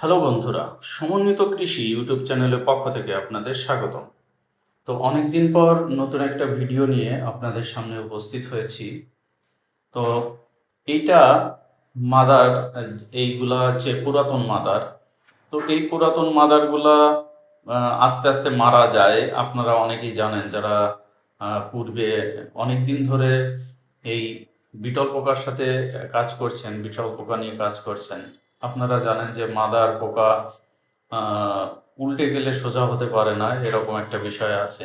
Hello বন্ধুরা, সমন্বিত কৃষি ইউটিউব চ্যানেলের পক্ষ থেকে আপনাদের স্বাগতম। তো অনেক দিন পর নতুন একটা ভিডিও নিয়ে আপনাদের সামনে উপস্থিত হয়েছি। তো এইটা মাদার, এইগুলা হচ্ছে পুরাতন মাদার। তো এই পুরাতন মাদারগুলা আস্তে আস্তে মারা যায়। আপনারা অনেকেই জানেন যারা পূর্বে অনেক দিন ধরে এই বিটল পোকার সাথে কাজ করছেন, বিটল পোকা নিয়ে কাজ করছেন। আপনারা জানেন যে মাদার পোকা উল্টে গেলে সোজা হতে পারে না, এরকম একটা বিষয় আছে।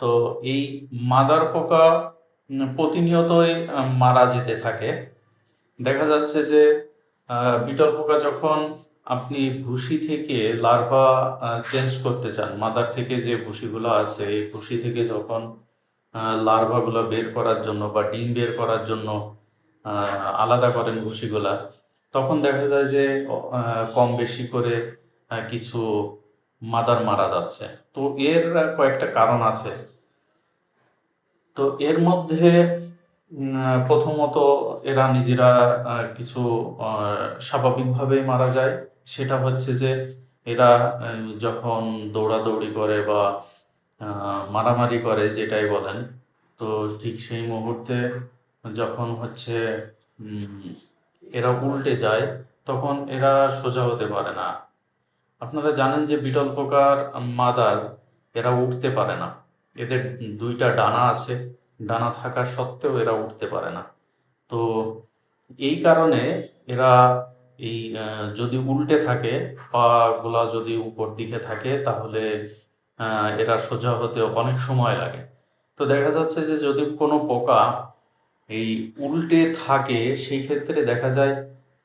তো এই মাদার পোকা প্রতিনিয়তই মারা যেতে থাকে। দেখা যাচ্ছে যে বিটল পোকা যখন আপনি ভুসি থেকে লার্ভা চেঞ্জ করতে চান, মাদার থেকে যে ভুসিগুলো আছে, এই ভুসি থেকে যখন লার্ভাগুলো বের করার জন্য বা ডিম বের করার জন্য আলাদা করেন ভুসিগুলা তখন দেখা যায় যে কম বেশি করে কিছু মাদার মারা যাচ্ছে। তো এর কয়েকটা কারণ আছে। তো এর মধ্যে প্রথমত এরা নিজেরা কিছু স্বাভাবিকভাবেই মারা যায়। সেটা হচ্ছে যে, এরা যখন দৌড়াদৌড়ি করে বা মারামারি করে, যেটাই বলেন, তো ঠিক সেই মুহূর্তে যখন হচ্ছে উল্টে যায়, তখন এরা সোজা হতে পারে না। আপনারা জানেন যে বিটল পোকার মাদার, এরা উঠতে পারে না। এদের দুইটা ডানা আছে, ডানা থাকা সত্ত্বেও এরা উঠতে পারে না। তো এই কারণে এরা এই যদি উল্টে থাকে পা পাগুলা যদি উপর দিকে থাকে, তাহলে এরা সোজা হতে অনেক সময় লাগে। তো দেখা যাচ্ছে যে যদি কোনো পোকা এই উল্টে থাকে, সেই ক্ষেত্রে দেখা যায়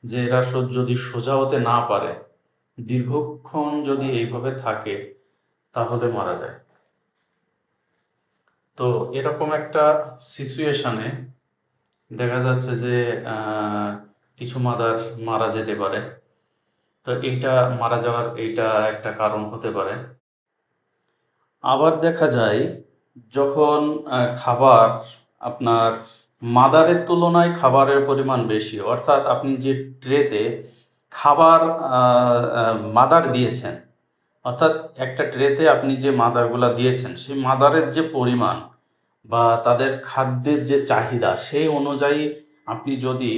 যে এরা যদি সোজা হতে না পারে, দীর্ঘক্ষণ যদি এইভাবে থাকে, তাহলে মারা যায়। তো এরকম একটা সিচুয়েশনে দেখা যাচ্ছে যে কিছু মাদার মারা যেতে পারে। তো এইটা, মারা যাওয়ার এইটা একটা কারণ হতে পারে। আবার দেখা যায়, যখন খাবার আপনার মাদারের তুলনায় খাবারের পরিমাণ বেশি। অর্থাৎ আপনি যে ট্রেতে খাবার মাদার দিয়েছেন, অর্থাৎ একটা ট্রেতে আপনি যে মাদারগুলা দিয়েছেন, সেই মাদারের যে পরিমাণ বা তাদের খাদ্যের যে চাহিদা, সেই অনুযায়ী আপনি যদি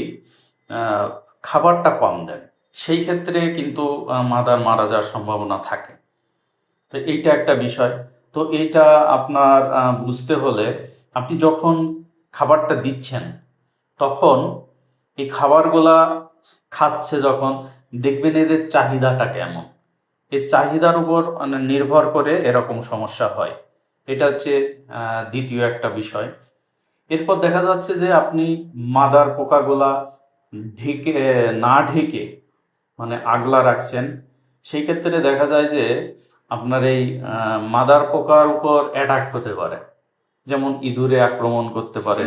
খাবারটা কম দেন, সেই ক্ষেত্রে কিন্তু মাদার মারা যাওয়ার সম্ভাবনা থাকে। তো এইটা একটা বিষয়। তো এইটা আপনার বুঝতে হলে আপনি যখন খাবারটা দিচ্ছেন, তখন এই খাবারগুলা খাচ্ছে যখন দেখবেন এদের চাহিদাটা কেমন। এই চাহিদার উপর মানে নির্ভর করে এরকম সমস্যা হয়। এটা হচ্ছে দ্বিতীয় একটা বিষয়। এরপর দেখা যাচ্ছে যে আপনি মাদার পোকাগুলা ঢেকে, না ঢেকে মানে আগলা রাখছেন, সেই ক্ষেত্রে দেখা যায় যে আপনার এই মাদার পোকার উপর অ্যাটাক হতে পারে। যেমন ইঁদুরে আক্রমণ করতে পারে,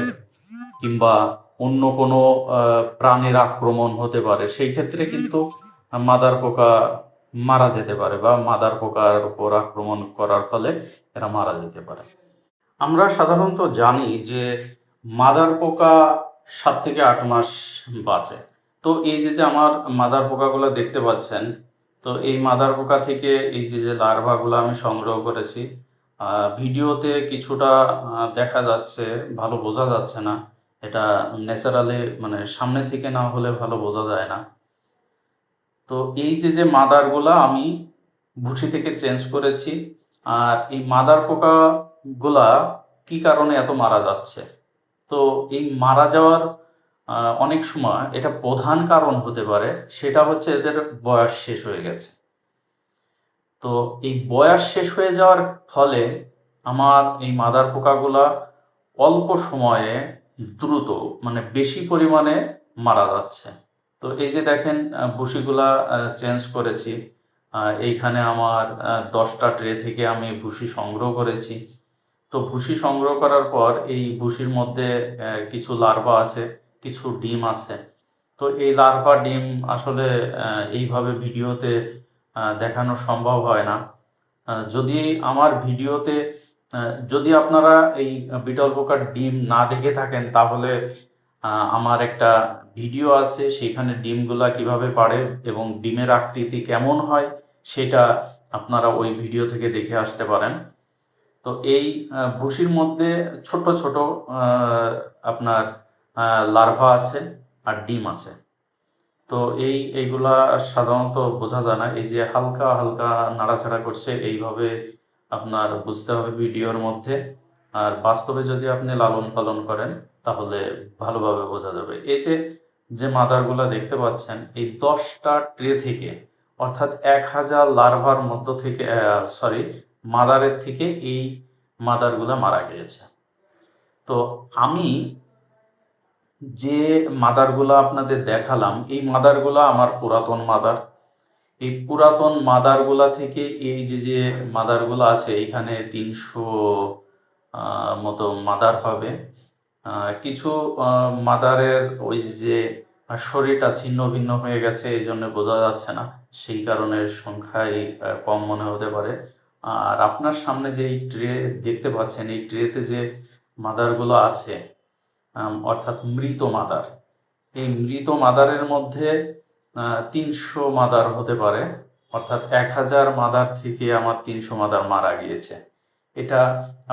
কিংবা অন্য কোনো প্রাণীর আক্রমণ হতে পারে, সেই ক্ষেত্রে কিন্তু মাদার পোকা মারা যেতে পারে বা মাদার পোকার উপর আক্রমণ করার ফলে এরা মারা যেতে পারে। আমরা সাধারণত জানি যে মাদার পোকা সাত থেকে আট মাস বাঁচে। তো এই যে যে আমার মাদার পোকাগুলো দেখতে পাচ্ছেন, তো এই মাদার পোকা থেকে এই যে যে লার্ভাগুলো আমি সংগ্রহ করেছি ভিডিওতে কিছুটা দেখা যাচ্ছে, ভালো বোঝা যাচ্ছে না। এটা ন্যাচারালি মানে সামনে থেকে না হলে ভালো বোঝা যায় না। তো এই যে যে মাদারগুলা আমি ভুসি থেকে চেঞ্জ করেছি, আর এই মাদার পোকাগুলা কি কারণে এত মারা যাচ্ছে? তো এই মারা যাওয়ার অনেক সময় এটা প্রধান কারণ হতে পারে, সেটা হচ্ছে এদের বয়স শেষ হয়ে গেছে। তো এই বয়স শেষ হয়ে যাওয়ার ফলে আমার এই মাদার পোকাগুলা অল্প সময়ে দ্রুত মানে বেশি পরিমাণে মারা যাচ্ছে। তো এই যে দেখেন ভুসিগুলা চেঞ্জ করেছি। এইখানে আমার দশটা ট্রে থেকে আমি ভুসি সংগ্রহ করেছি। তো ভুসি সংগ্রহ করার পর এই ভুসির মধ্যে কিছু লার্ভা আছে, কিছু ডিম আছে। তো এই লার্ভা ডিম আসলে এইভাবে ভিডিওতে দেখানো সম্ভব হয় না। যদি আমার ভিডিওতে যদি আপনারা এই বিটল পোকার ডিম না দেখে থাকেন, তাহলে আমার একটা ভিডিও আছে, সেখানে ডিমগুলা কীভাবে পাড়ে এবং ডিমের আকৃতি কেমন হয়, সেটা আপনারা ওই ভিডিও থেকে দেখে আসতে পারেন। তো এই ভুসির মধ্যে ছোট ছোট আপনার লার্ভা আছে আর ডিম আছে। তো এই, এইগুলা সাধারণত বোঝা যায় না। এই যে হালকা হালকা নাড়াচাড়া করছে, এইভাবে আপনার বুঝতে হবে ভিডিওর মধ্যে। আর বাস্তবে যদি আপনি লালন পালন করেন, তাহলে ভালোভাবে বোঝা যাবে। এই যে যে মাদারগুলা দেখতে পাচ্ছেন, এই দশটা ট্রে থেকে, অর্থাৎ এক হাজার লার্ভার মধ্য থেকে সরি মাদারের থেকে এই মাদারগুলা মারা গিয়েছে। তো আমি যে মাদারগুলা আপনাদের দেখালাম এই মাদারগুলা আমার পুরাতন মাদার। এই পুরাতন মাদারগুলা থেকে এই যে যে মাদারগুলো আছে এখানে তিনশো মতো মাদার হবে। কিছু মাদারের ওই যে শরীরটা ছিন্ন ভিন্ন হয়ে গেছে এই জন্য বোঝা যাচ্ছে না। সেই কারণে সংখ্যায় আহ, কম মনে হতে পারে। আর আপনার সামনে যে এই ট্রে দেখতে পাচ্ছেন এই ট্রেতে যে মাদারগুলো আছে অর্থাৎ মৃত মাদার। এই মৃত মাদারের মধ্যে তিনশো মাদার হতে পারে, অর্থাৎ এক হাজার মাদার থেকে আমার তিনশো মাদার মারা গিয়েছে। এটা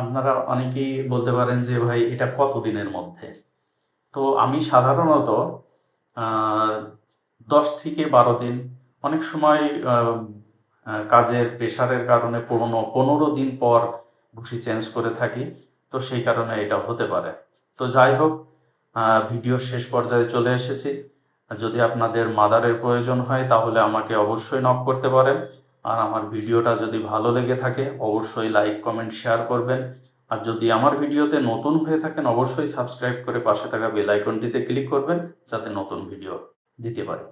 আপনারা অনেকেই বলতে পারেন যে, ভাই, এটা কত দিনের মধ্যে? তো আমি সাধারণত দশ থেকে বারো দিন, অনেক সময় কাজের প্রেশারের কারণে পনেরো পনেরো দিন পর ভুসি চেঞ্জ করে থাকি, তো সেই কারণে এটা হতে পারে। তো যাই হোক ভিডিও শেষ পর্যায়ে চলে এসেছি। যদি আপনাদের মাদারের প্রয়োজন হয়, তাহলে আমাকে অবশ্যই নক করতে পারেন। আর আমার ভিডিওটা যদি ভালো লেগে থাকে, অবশ্যই লাইক কমেন্ট শেয়ার করবেন। আর যদি আমার ভিডিওতে নতুন হয়ে থাকেন, অবশ্যই সাবস্ক্রাইব করে পাশে থাকা বেল আইকনটিতে ক্লিক করবেন, যাতে নতুন ভিডিও দিতে পারি।